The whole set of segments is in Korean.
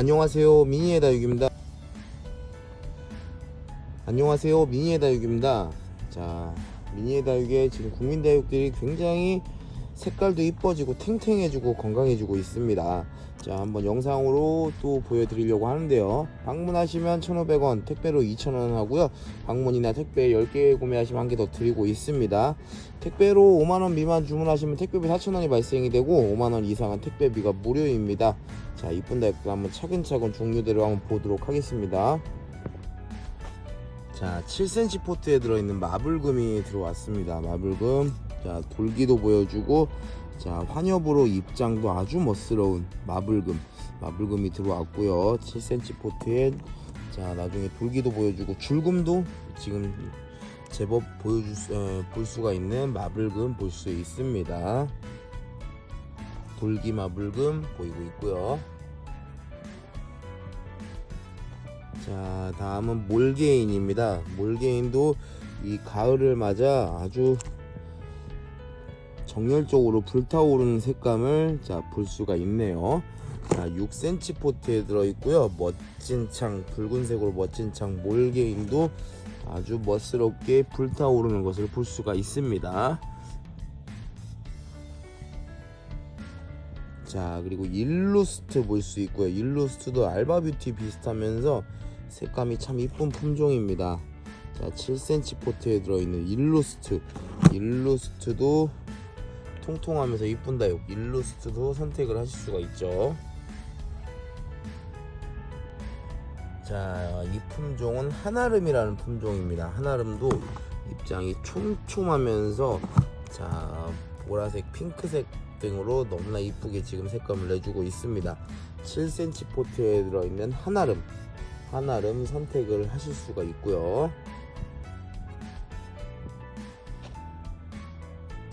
안녕하세요 미니의 다육입니다. 안녕하세요 미니의 다육입니다. 자 미니의 다육에 지금 국민 다육들이 굉장히 색깔도 이뻐지고 탱탱해지고 건강해지고 있습니다. 자 한번 영상으로 또 보여드리려고 하는데요. 방문하시면 1,500원 택배로 2,000원 하고요. 방문이나 택배 10개 구매하시면 한 개 더 드리고 있습니다. 택배로 5만원 미만 주문하시면 택배비 4,000원이 발생이 되고 5만원 이상은 택배비가 무료입니다. 자 이쁜 다육들 한번 차근차근 종류대로 한번 보도록 하겠습니다. 자 7cm 포트에 들어있는 마블금이 들어왔습니다. 마블금 자 돌기도 보여주고 자 환엽으로 입장도 아주 멋스러운 마블금 마블금이 들어왔고요. 7cm 포트에 자 나중에 돌기도 보여주고 줄금도 지금 제법 보여줄 수, 에, 볼 수가 있는 마블금 볼 수 있습니다. 돌기 마블금 보이고 있고요. 자 다음은 몰게인입니다. 몰게인도 이 가을을 맞아 아주 정열적으로 불타오르는 색감을 자 볼 수가 있네요. 자 6cm 포트에 들어있고요. 멋진 창 붉은색으로 멋진 창 몰게인도 아주 멋스럽게 불타오르는 것을 볼 수가 있습니다. 자 그리고 일루스트 볼 수 있고요. 일루스트도 알바뷰티 비슷하면서 색감이 참 이쁜 품종입니다. 자 7cm 포트에 들어있는 일루스트. 일루스트도 통통하면서 이쁜 다육 일루스트도 선택을 하실 수가 있죠. 자 이 품종은 한아름이라는 품종입니다. 한아름도 입장이 촘촘하면서 자 보라색 핑크색 등으로 너무나 이쁘게 지금 색감을 내주고 있습니다. 7cm 포트에 들어있는 한아름. 한아름 선택을 하실 수가 있고요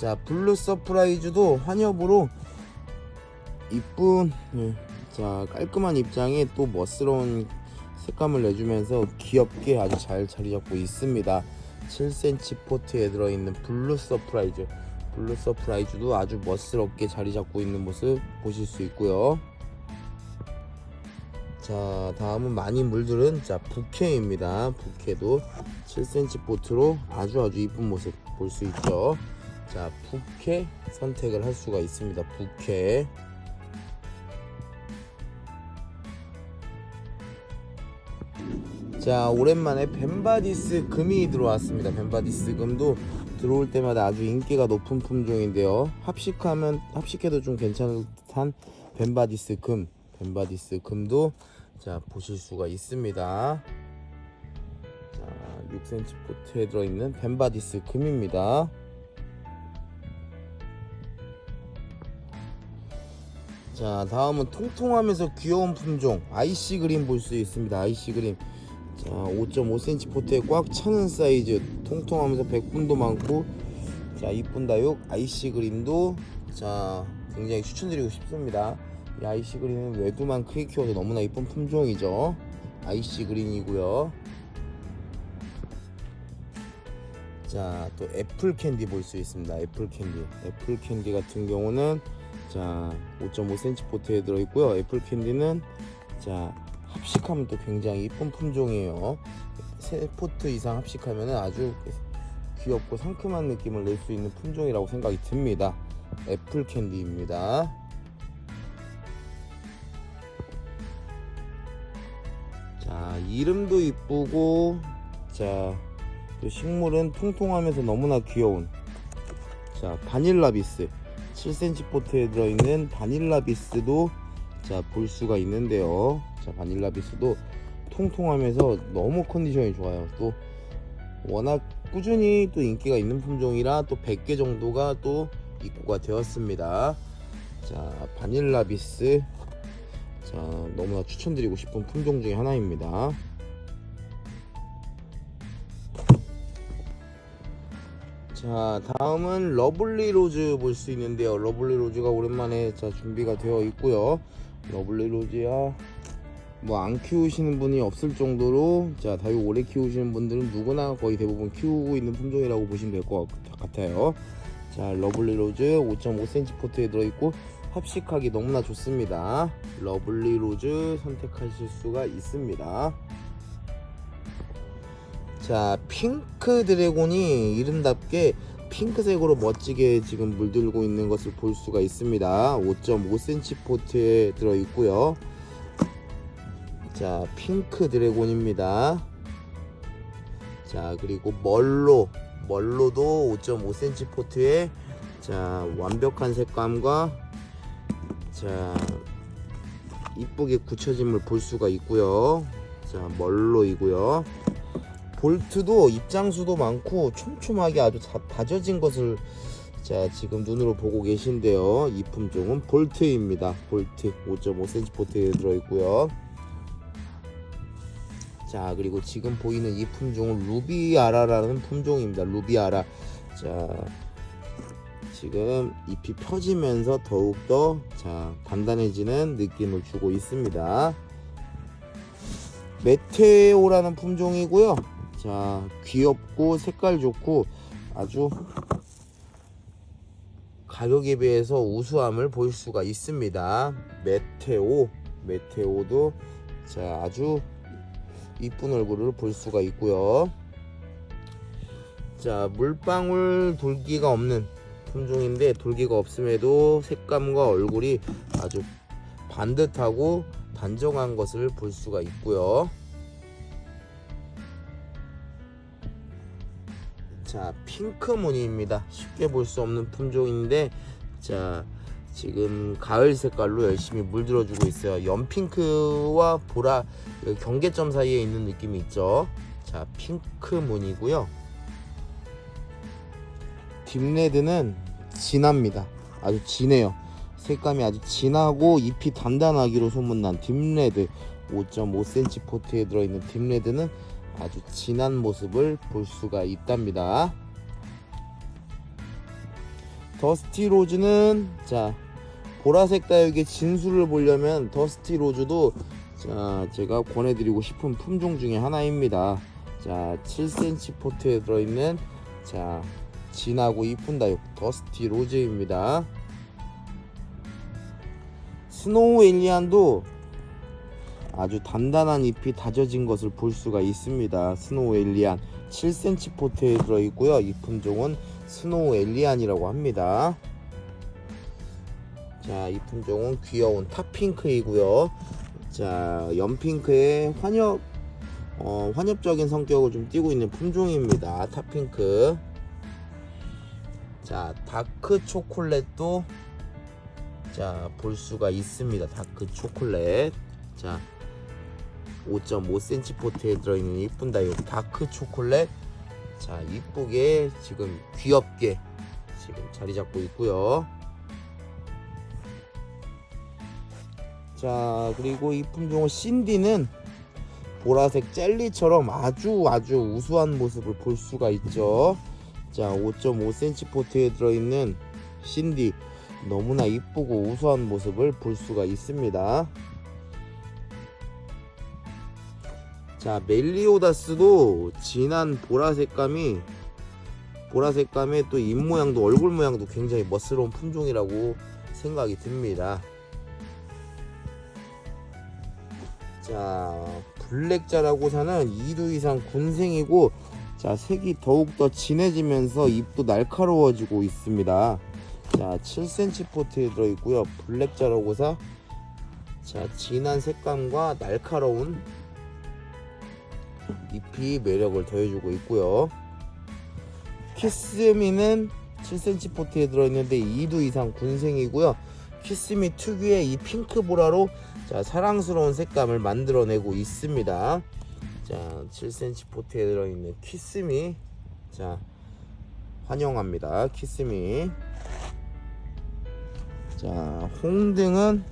자 블루 서프라이즈도 환엽으로 이쁜 예, 자 깔끔한 입장에 또 멋스러운 색감을 내주면서 귀엽게 아주 잘 자리 잡고 있습니다. 7cm 포트에 들어있는 블루 서프라이즈. 블루 서프라이즈도 아주 멋스럽게 자리 잡고 있는 모습 보실 수 있고요. 자 다음은 많이 물들은 자 부케입니다. 부케도 7cm 포트로 아주 아주 이쁜 모습 볼 수 있죠 자 부케 선택을 할 수가 있습니다. 부케 자 오랜만에 벤바디스 금이 들어왔습니다. 벤바디스 금도 들어올 때마다 아주 인기가 높은 품종인데요. 합식하면 합식해도 좀 괜찮을 듯한 벤바디스 금 벤바디스 금도 자 보실 수가 있습니다. 자 6cm 포트에 들어있는 벤바디스 금입니다 자 다음은 통통하면서 귀여운 품종 아이시 그린 볼 수 있습니다. 아이시 그린 자 5.5cm 포트에 꽉 차는 사이즈 통통하면서 백분도 많고 자 이쁜 다육 아이시 그린도 자 굉장히 추천드리고 싶습니다. 이 아이시 그린은 외두만 크게 키워도 너무나 이쁜 품종이죠. 아이시 그린이고요. 자 또 애플 캔디 볼 수 있습니다. 애플 캔디. 애플 캔디 같은 경우는 자 5.5cm 포트에 들어있고요. 애플 캔디는 자 합식하면 또 굉장히 이쁜 품종이에요. 세 포트 이상 합식하면 아주 귀엽고 상큼한 느낌을 낼 수 있는 품종이라고 생각이 듭니다. 애플 캔디입니다. 자 이름도 이쁘고 자또 식물은 통통하면서 너무나 귀여운 자 바닐라비스 7cm 포트에 들어있는 바닐라 비스도 자 볼 수가 있는데요. 자 바닐라 비스도 통통하면서 너무 컨디션이 좋아요. 또 워낙 꾸준히 또 인기가 있는 품종이라 또 100개 정도가 또 입고가 되었습니다. 자 바닐라 비스. 자 너무나 추천드리고 싶은 품종 중에 하나입니다 자 다음은 러블리 로즈 볼 수 있는데요 러블리 로즈가 오랜만에 자 준비가 되어 있고요 러블리 로즈야 뭐 안 키우시는 분이 없을 정도로 자 다육 오래 키우시는 분들은 누구나 거의 대부분 키우고 있는 품종이라고 보시면 될 것 같아요 자 러블리 로즈 5.5cm 포트에 들어있고 합식하기 너무나 좋습니다. 러블리 로즈 선택하실 수가 있습니다. 자, 핑크 드래곤이 이름답게 핑크색으로 멋지게 지금 물들고 있는 것을 볼 수가 있습니다. 5.5cm 포트에 들어 있고요. 자, 핑크 드래곤입니다. 자, 그리고 멀로, 멀로도 5.5cm 포트에 자, 완벽한 색감과 자, 이쁘게 굳혀짐을 볼 수가 있고요. 자, 멀로이고요. 볼트도 입장수도 많고 촘촘하게 아주 다, 다져진 것을 자 지금 눈으로 보고 계신데요. 이 품종은 볼트입니다. 볼트 5.5cm 볼트에 들어있고요. 자 그리고 지금 보이는 이 품종은 루비아라라는 품종입니다. 루비아라. 자 지금 잎이 펴지면서 더욱더 자 단단해지는 느낌을 주고 있습니다. 메테오라는 품종이고요 자 귀엽고 색깔 좋고 아주 가격에 비해서 우수함을 볼 수가 있습니다. 메테오 메테오도 자 아주 이쁜 얼굴을 볼 수가 있고요. 자 물방울 돌기가 없는 품종인데 돌기가 없음에도 색감과 얼굴이 아주 반듯하고 단정한 것을 볼 수가 있고요 자 핑크 무늬입니다. 쉽게 볼 수 없는 품종인데 자 지금 가을 색깔로 열심히 물들어주고 있어요. 연핑크와 보라 그 경계점 사이에 있는 느낌이 있죠? 자 핑크 무늬고요. 딥레드는 진합니다. 아주 진해요. 색감이 아주 진하고 잎이 단단하기로 소문난 딥레드 5.5cm 포트에 들어있는 딥레드는 아주 진한 모습을 볼 수가 있답니다. 더스티 로즈는 자 보라색 다육의 진수를 보려면 더스티 로즈도 자 제가 권해드리고 싶은 품종 중에 하나입니다. 자 7cm 포트에 들어있는 자 진하고 이쁜 다육 더스티 로즈입니다. 스노우 엘리안도 아주 단단한 잎이 다져진 것을 볼 수가 있습니다. 스노우 엘리안 7cm 포트에 들어있고요. 이 품종은 스노우 엘리안이라고 합니다. 자, 이 품종은 귀여운 탑핑크이고요. 자, 연핑크의 환엽 어, 환엽적인 성격을 좀 띠고 있는 품종입니다. 탑핑크. 자, 다크 초콜릿도 자, 볼 수가 있습니다. 다크 초콜릿. 자, 5.5cm 포트에 들어있는 이쁜 다이오 다크 초콜릿. 자 이쁘게 지금 귀엽게 지금 자리 잡고 있고요. 자 그리고 이 품종은 신디는 보라색 젤리처럼 아주 아주 우수한 모습을 볼 수가 있죠. 자 5.5cm 포트에 들어있는 신디. 너무나 이쁘고 우수한 모습을 볼 수가 있습니다 자 멜리오다스도 진한 보라 색감이 보라 색감의 또입 모양도 얼굴 모양도 굉장히 멋스러운 품종이라고 생각이 듭니다. 자 블랙자라고 사는 2두 이상 군생이고 자 색이 더욱더 진해지면서 잎도 날카로워지고 있습니다. 자 7cm 포트에 들어있고요. 블랙자라고사 자 진한 색감과 날카로운 잎이 매력을 더해주고 있고요. 키스미는 7cm 포트에 들어있는데 2두 이상 군생이고요. 키스미 특유의 이 핑크 보라로 자, 사랑스러운 색감을 만들어내고 있습니다. 자, 7cm 포트에 들어있는 키스미 자 환영합니다. 키스미 자 홍등은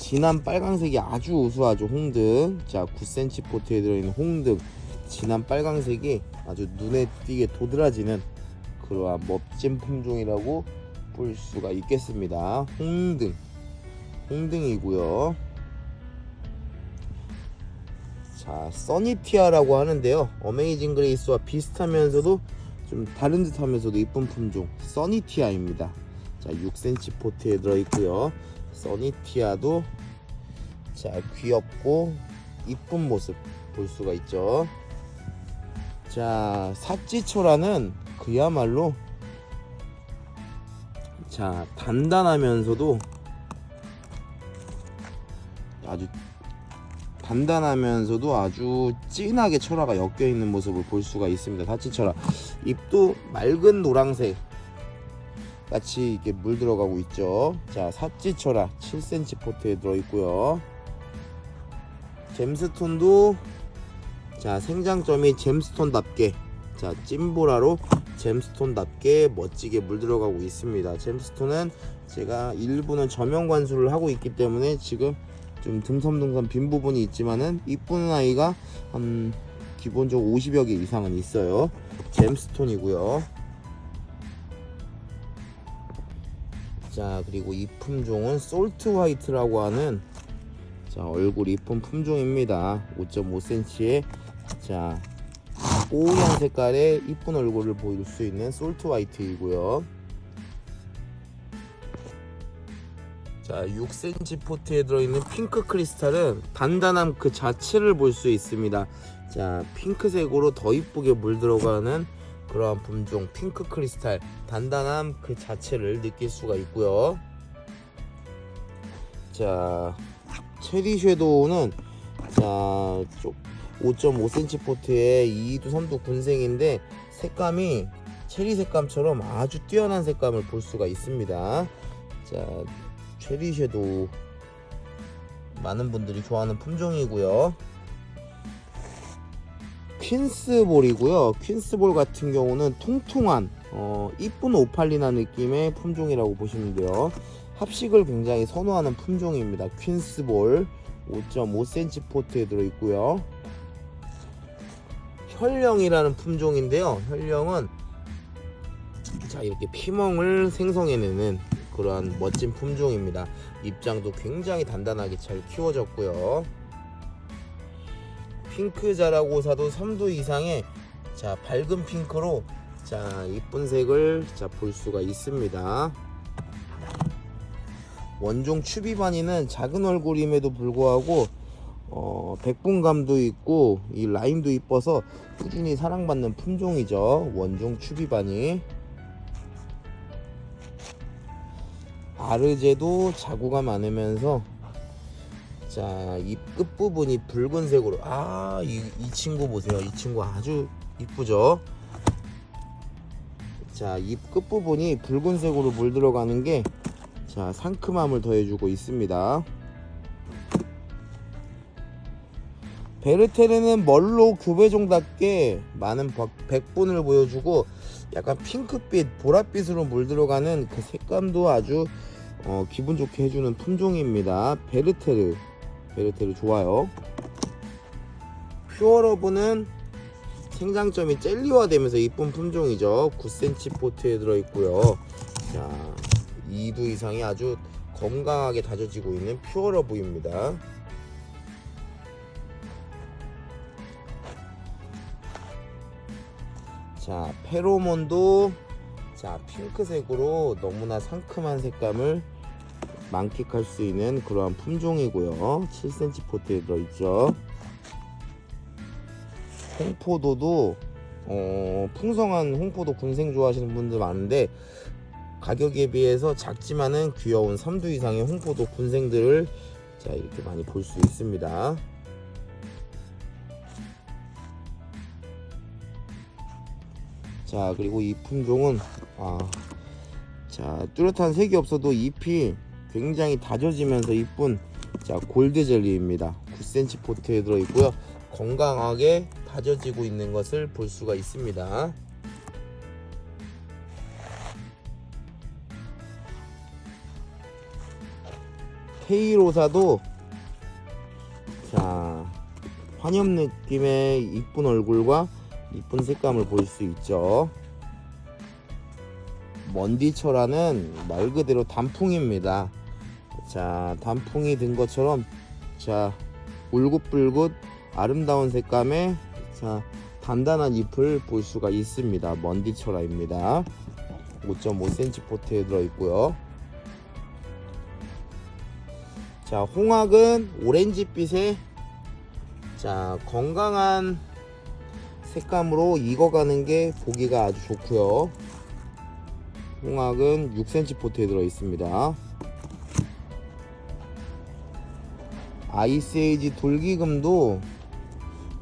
진한 빨강색이 아주 우수하죠 홍등. 자 9cm 포트에 들어있는 홍등. 진한 빨강색이 아주 눈에 띄게 도드라지는 그러한 멋진 품종이라고 볼 수가 있겠습니다. 홍등. 홍등이고요. 자 써니티아라고 하는데요. 어메이징 그레이스와 비슷하면서도 좀 다른 듯 하면서도 이쁜 품종 써니티아입니다. 자 6cm 포트에 들어있고요 써니티아도 자 귀엽고 이쁜 모습 볼 수가 있죠. 자 삽지초라는 그야말로 자 단단하면서도 아주 단단하면서도 아주 진하게 철화가 엮여 있는 모습을 볼 수가 있습니다. 사치철화 잎도 맑은 노란색 같이 이렇게 물 들어가고 있죠. 자 삽지철화 7cm 포트에 들어 있고요. 잼스톤도 자 생장점이 잼스톤답게 자 찐보라로 잼스톤답게 멋지게 물 들어가고 있습니다. 잼스톤은 제가 일부는 저면 관수를 하고 있기 때문에 지금 좀 듬섬듬섬 빈 부분이 있지만은 이쁜 아이가 한 기본적으로 50여 개 이상은 있어요. 잼스톤이고요. 자 그리고 이 품종은 솔트 화이트라고 하는 자 얼굴 이쁜 품종입니다. 5.5cm의 자 뽀얀 색깔의 이쁜 얼굴을 보일 수 있는 솔트 화이트이고요. 자 6cm 포트에 들어있는 핑크 크리스탈은 단단함 그 자체를 볼 수 있습니다. 자 핑크색으로 더 이쁘게 물 들어가는 그러한 품종 핑크 크리스탈 단단함 그 자체를 느낄 수가 있고요. 자 체리 섀도우는 자 5.5cm 포트에 2두 3두 군생인데 색감이 체리 색감처럼 아주 뛰어난 색감을 볼 수가 있습니다. 자 체리 섀도우 많은 분들이 좋아하는 품종이고요. 퀸스볼이고요. 퀸스볼 같은 경우는 통통한 어, 이쁜 오팔리나 느낌의 품종이라고 보시면 돼요. 합식을 굉장히 선호하는 품종입니다. 퀸스볼 5.5cm 포트에 들어있고요. 혈령이라는 품종인데요. 혈령은 자 이렇게 피멍을 생성해내는 그러한 멋진 품종입니다. 입장도 굉장히 단단하게 잘 키워졌고요. 핑크 자라고사도 3도 이상의 자 밝은 핑크로 자 이쁜 색을 자 볼 수가 있습니다. 원종 추비바니는 작은 얼굴임에도 불구하고 어, 백분감도 있고 이 라인도 이뻐서 꾸준히 사랑받는 품종이죠. 원종 추비바니. 아르제도 자구가 많으면서 자, 이 끝부분이 붉은색으로 아, 이, 이 친구 보세요. 이 친구 아주 이쁘죠? 자, 잎 끝부분이 붉은색으로 물 들어가는 게 자, 상큼함을 더해주고 있습니다. 베르테르는 멀로 교배종답게 많은 박- 백분을 보여주고 약간 핑크빛, 보랏빛으로 물 들어가는 그 색감도 아주 어, 기분 좋게 해주는 품종입니다. 베르테르. 베르테르 좋아요. 퓨어러브는 생장점이 젤리화되면서 이쁜 품종이죠. 9cm 포트에 들어있고요. 자, 2두 이상이 아주 건강하게 다져지고 있는 퓨어러브입니다. 자, 페로몬도 자, 핑크색으로 너무나 상큼한 색감을 만끽할 수 있는 그러한 품종이고요. 7cm 포트에 들어있죠. 홍포도도 어, 풍성한 홍포도 군생 좋아하시는 분들 많은데 가격에 비해서 작지만은 귀여운 3두 이상의 홍포도 군생들을 자 이렇게 많이 볼 수 있습니다. 자 그리고 이 품종은 아, 자 뚜렷한 색이 없어도 잎이 굉장히 다져지면서 이쁜 자 골드 젤리입니다. 9cm 포트에 들어 있고요. 건강하게 다져지고 있는 것을 볼 수가 있습니다. 테이로사도 자 환엽 느낌의 이쁜 얼굴과 이쁜 색감을 볼수 있죠. 먼디철화는 말 그대로 단풍입니다. 자, 단풍이 든 것처럼 자, 울긋불긋 아름다운 색감의 자, 단단한 잎을 볼 수가 있습니다. 먼디철화입니다. 5.5cm 포트에 들어있고요 자 홍학은 오렌지빛의 자 건강한 색감으로 익어가는 게 보기가 아주 좋고요 홍학은 6cm 포트에 들어있습니다 아이스에이지 돌기금도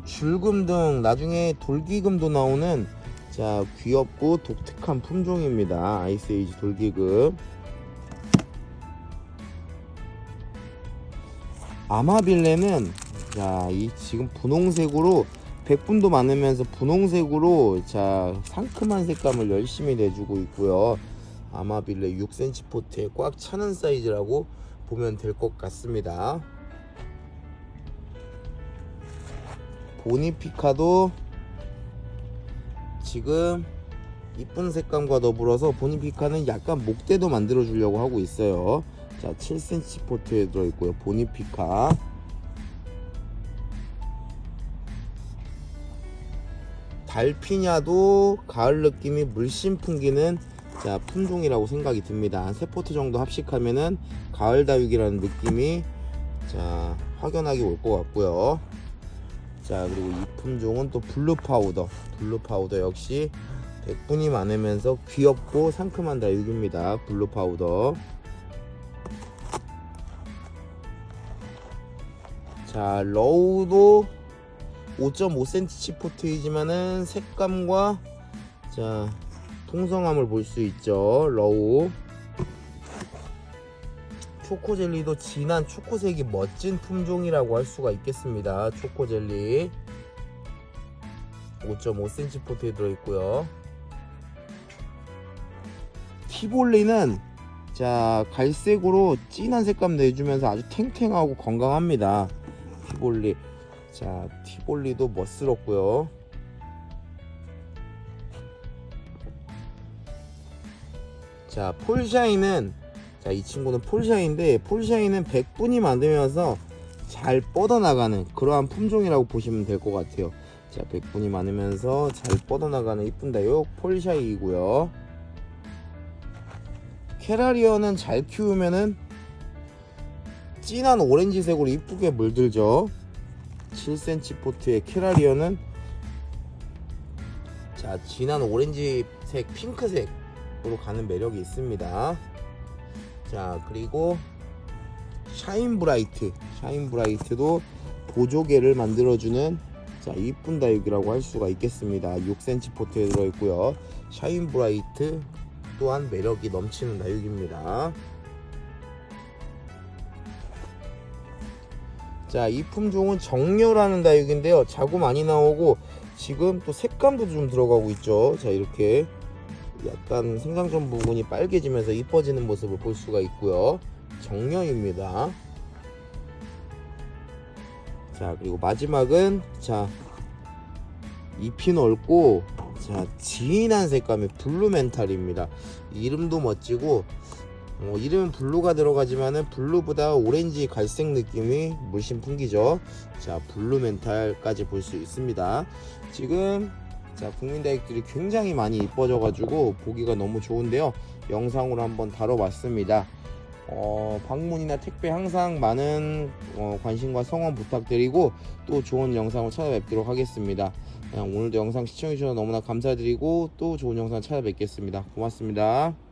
줄금 등 나중에 돌기금도 나오는 자 귀엽고 독특한 품종입니다. 아이스에이지 돌기금. 아마빌레는 자 이 지금 분홍색으로 백분도 많으면서 분홍색으로 자 상큼한 색감을 열심히 내주고 있고요. 아마빌레 6cm 포트에 꽉 차는 사이즈라고 보면 될 것 같습니다 보니피카도 지금 이쁜 색감과 더불어서 보니피카는 약간 목대도 만들어 주려고 하고 있어요. 자 7cm 포트에 들어있고요. 보니피카. 달피냐도 가을 느낌이 물씬 풍기는 자 품종이라고 생각이 듭니다. 한세 포트 정도 합식하면은 가을 다육이라는 느낌이 자 확연하게 올 것 같고요 자 그리고 이 품종은 또 블루 파우더. 블루 파우더 역시 백분이 많으면서 귀엽고 상큼한 다육입니다. 블루 파우더. 자 러우도 5.5cm 포트이지만은 색감과 자 통성함을 볼 수 있죠. 러우 초코젤리도 진한 초코색이 멋진 품종이라고 할 수가 있겠습니다. 초코젤리. 5.5cm 포트에 들어있고요. 티볼리는 자 갈색으로 진한 색감 내주면서 아주 탱탱하고 건강합니다. 티볼리. 자 티볼리도 멋스럽고요. 자 폴샤이는 자 이 친구는 폴샤이인데 폴샤이는 100분이 만들면서 잘 뻗어나가는 그러한 품종이라고 보시면 될 것 같아요. 자 100분이 많으면서 잘 뻗어나가는 이쁜 다육 폴샤이이고요. 캐라리어는 잘 키우면은 진한 오렌지색으로 이쁘게 물들죠. 7cm 포트의 캐라리어는 자 진한 오렌지색 핑크색으로 가는 매력이 있습니다 자 그리고 샤인 브라이트 샤인 브라이트도 보조개를 만들어주는 자 이쁜 다육이라고 할 수가 있겠습니다 6cm 포트에 들어있고요 샤인 브라이트 또한 매력이 넘치는 다육입니다 자, 이 품종은 정렬하는 다육인데요. 자구 많이 나오고 지금 또 색감도 좀 들어가고 있죠. 자, 이렇게 약간 생강전 부분이 빨개지면서 이뻐지는 모습을 볼 수가 있고요. 정렬입니다. 자, 그리고 마지막은 자, 잎이 넓고 자, 진한 색감의 블루 멘탈입니다. 이름도 멋지고 어, 이름은 블루가 들어가지만은 블루보다 오렌지 갈색 느낌이 물씬 풍기죠. 자, 블루 멘탈까지 볼 수 있습니다. 지금 자, 국민다육들이 굉장히 많이 이뻐져 가지고 보기가 너무 좋은데요. 영상으로 한번 다뤄봤습니다. 어, 방문이나 택배 항상 많은 어, 관심과 성원 부탁드리고 또 좋은 영상을 찾아뵙도록 하겠습니다. 그냥 오늘도 영상 시청해주셔서 너무나 감사드리고 또 좋은 영상 찾아뵙겠습니다. 고맙습니다.